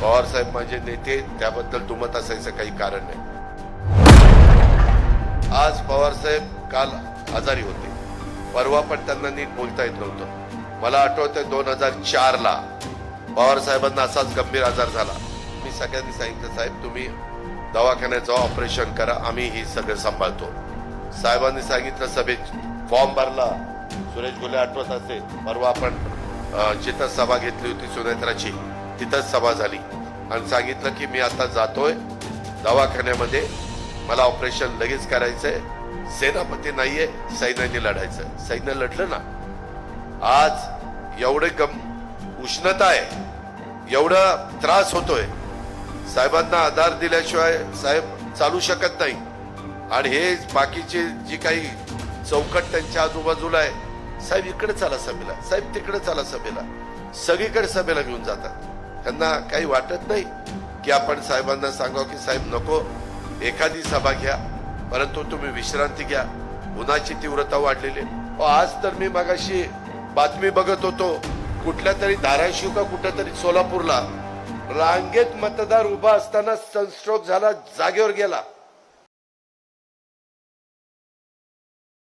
पवार साहेब माझे नेते त्याबद्दल दुमत असायचं काही कारण नाही. आज पवार साहेब काल आजारी होते. परवा पण त्यांना नीट बोलता येत नव्हतं. मला आठवतंय दोन हजार चारला पवारसाहेबांना पवार साहेबांना असाच गंभीर आजार झाला. मी सगळ्यांनी सांगितलं साहेब तुम्ही दवाखान्यात जाऊ ऑपरेशन करा आम्ही ही सगळं सांभाळतो. साहेबांनी सांगितलं सभेत फॉर्म भरला. सुरेश गुले आठवत असेल परवा आपण जिथं सभा घेतली होती सुनेत्राची तिथंच सभा झाली. आणि सांगितलं की मी आता जातोय दवाखान्यामध्ये. मला ऑपरेशन लगेच करायचंय. सेनापती नाहीये सैन्याने लढायचं सैन्य लढलं ना? आज एवढे गम उष्णता आहे. एवढा त्रास होतोय. साहेबांना आधार दिल्याशिवाय साहेब चालू शकत नाही. आणि हे बाकीचे जी काही चौकट त्यांच्या आजूबाजूला आहे साहेब इकडे चाला सभेला. साहेब तिकडे चाला सभेला. सगळीकडे सभेला घेऊन जातात. त्यांना काही वाटत नाही की आपण साहेबांना सांगावं की साहेब नको. एखादी सभा घ्या. परंतु तुम्ही विश्रांती घ्या. उन्हाची तीव्रता वाढलेली आज तर मी मगाशी बातमी बघत होतो. कुठल्या तरी धाराशिव का कुठल्या तरी सोलापूरला रांगेत मतदार उभा असताना सनस्ट्रोक झाला जागेवर गेला.